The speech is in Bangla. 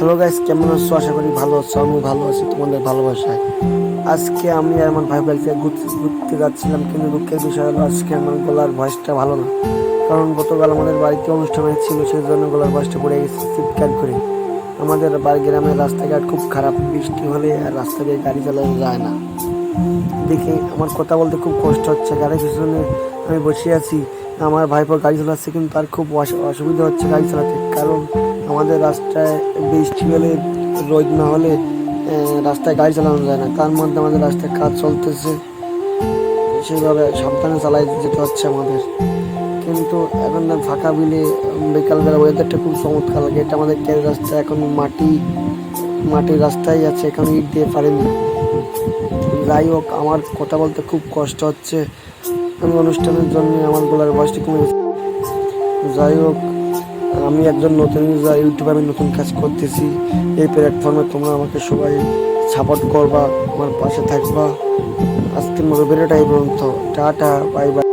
হ্যালো গাইস কেমন আছো? আশা করি ভালো আছো আমি ভালো আছি, তোমাদের ভালোবাসায়। আজকে আমি আর আমার ভাই বাড়িতে ঘুরতে ঘুরতে যাচ্ছিলাম, কিন্তু দুঃখের বিষয় হলো আজকে আমার গলার ভয়েসটা ভালো না। কারণ গতকাল আমাদের বাড়িতে অনুষ্ঠান হয়েছিল সেই জন্য গলার ভয়েসটা পড়ে গেছে, চিৎকার করে। আমাদের বাড়ি গ্রামের রাস্তাঘাট খুব খারাপ, বৃষ্টি হলে আর রাস্তা দিয়ে গাড়ি চালানো যায় না। দেখে আমার কথা বলতে খুব কষ্ট হচ্ছে গাড়ির পিছনে আমি বসে আছি। আমার ভাইপো গাড়ি চালাচ্ছে, কিন্তু তার খুব অস- অসুবিধা হচ্ছে গাড়ি চালাতে, কারণ আমাদের রাস্তায় বৃষ্টি হলে, রোদ না হলে রাস্তায় গাড়ি চালানো যায় না। তার মধ্যে আমাদের রাস্তায় কাজ চলতেছে সেইভাবে সাবধানে চালাই যেতে হচ্ছে আমাদের। কিন্তু এখন ফাঁকা বিলে, বিকালবেলা ওয়েদারটা খুব চমৎকার লাগে। এটা আমাদের কেন রাস্তা, এখন মাটি, মাটির রাস্তায় আছে, এখন ইট দিয়ে পারেনি যাই হোক, আমার কথা বলতে খুব কষ্ট হচ্ছে। আমি অনুষ্ঠানের জন্য আমার গলার বয়সটা কমে যাই হোক আমি একজন নতুন ইউজার ইউটিউবে আমি নতুন কাজ করতেছি। এই প্ল্যাটফর্মে তোমরা আমাকে সবাই সাপোর্ট করবা, আমার পাশে থাকবা। আজকে মতো বেরোটাই পর্যন্ত। Tata bye bye